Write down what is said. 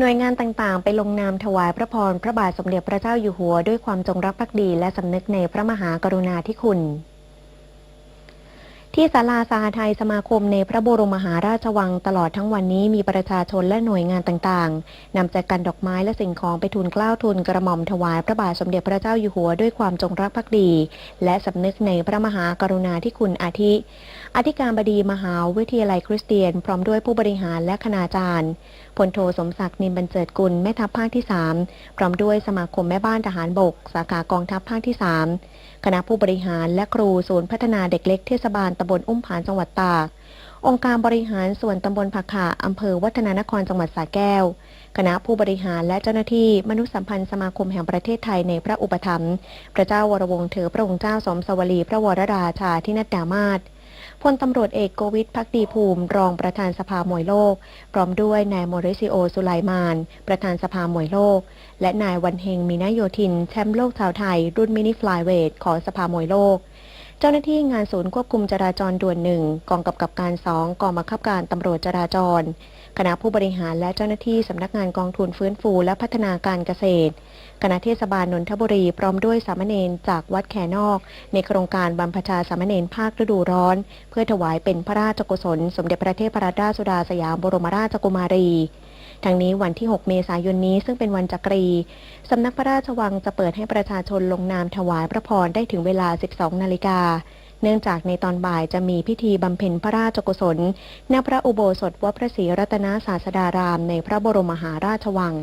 หน่วยงานต่างๆ ไปลงนามถวายพระพรพระบาทสมเด็จพระเจ้าอยู่หัวด้วยความจงรักภักดีและสำนึกในพระมหากรุณาธิคุณ ที่ศาลาสหไทยสมาคมในพระบรมมหาราชวังตลอดทั้งวันนี้มีประชาชนและหน่วยงานต่างๆนำแจกันดอกไม้และสิ่งของไปทูลเกล้าทูลกระหม่อมถวายพระบาทสมเด็จพระเจ้าอยู่หัวด้วยความจงรักภักดี และสำนึกในพระมหากรุณาธิคุณอาทิ อธิการบดีมหาวิทยาลัยคริสเตียน พร้อมด้วยผู้บริหารและคณาจารย์พลโทสมศักดิ์นินบรรเจิดกุลแม่ทัพภาคที่ 3 พร้อมด้วยสมาคมแม่บ้านทหารบก สาขากองทัพภาคที่ 3 คณะผู้บริหารและครูศูนย์พัฒนาเด็กเล็กเทศบาลตำบลอุ้มผานจังหวัดตาก องค์การบริหารส่วนตำบลผักขาอำเภอวัฒนานครจังหวัดสระแก้ว คณะผู้บริหารและเจ้าหน้าที่มนุษยสัมพันธ์สมาคมแห่งประเทศไทยในพระอุปถัมภ์พระเจ้าวรวงศ์เถอพระองค์เจ้าสมสวลีพระวรราชาธินัดดามาศพลตำรวจเอกโกวิทพักดีภูมิ รองประธานสภามวยโลก พร้อมด้วยนายโมริซิโอ สุไลมาน ประธานสภามวยโลก และนายวันเฮงมีนาโยธิน แชมป์โลกชาวไทย รุ่นมินิฟลายเวทของสภามวยโลก เจ้าหน้าที่งานศูนย์ควบคุมจราจรด่วนหนึ่งกองกำกับการสองกองบังคับการตำรวจจราจร คณะผู้บริหารและเจ้าหน้าที่สำนักงานกองทุนฟื้นฟูและพัฒนาการเกษตร คณะเทศบาลนนทบุรีพร้อมด้วยสามเณรจากวัดแขนอก ในโครงการบรรพชาสามเณรภาคฤดูร้อน เพื่อถวายเป็นพระราชกุศล สมเด็จพระเทพรัตนราชสุดาสยามบรมราชกุมารี ทั้งนี้วันที่ 6 เมษายนนี้ซึ่งเป็นวันจักรีสำนักพระราชวังจะเปิดให้ประชาชนลงนามถวายพระพรได้ถึงเวลา 12 นาฬิกาเนื่องจากในตอนบ่ายจะมีพิธีบำเพ็ญพระราชกุศลณพระอุโบสถวัดพระศรีรัตนศาสดารามในพระบรมมหาราชวัง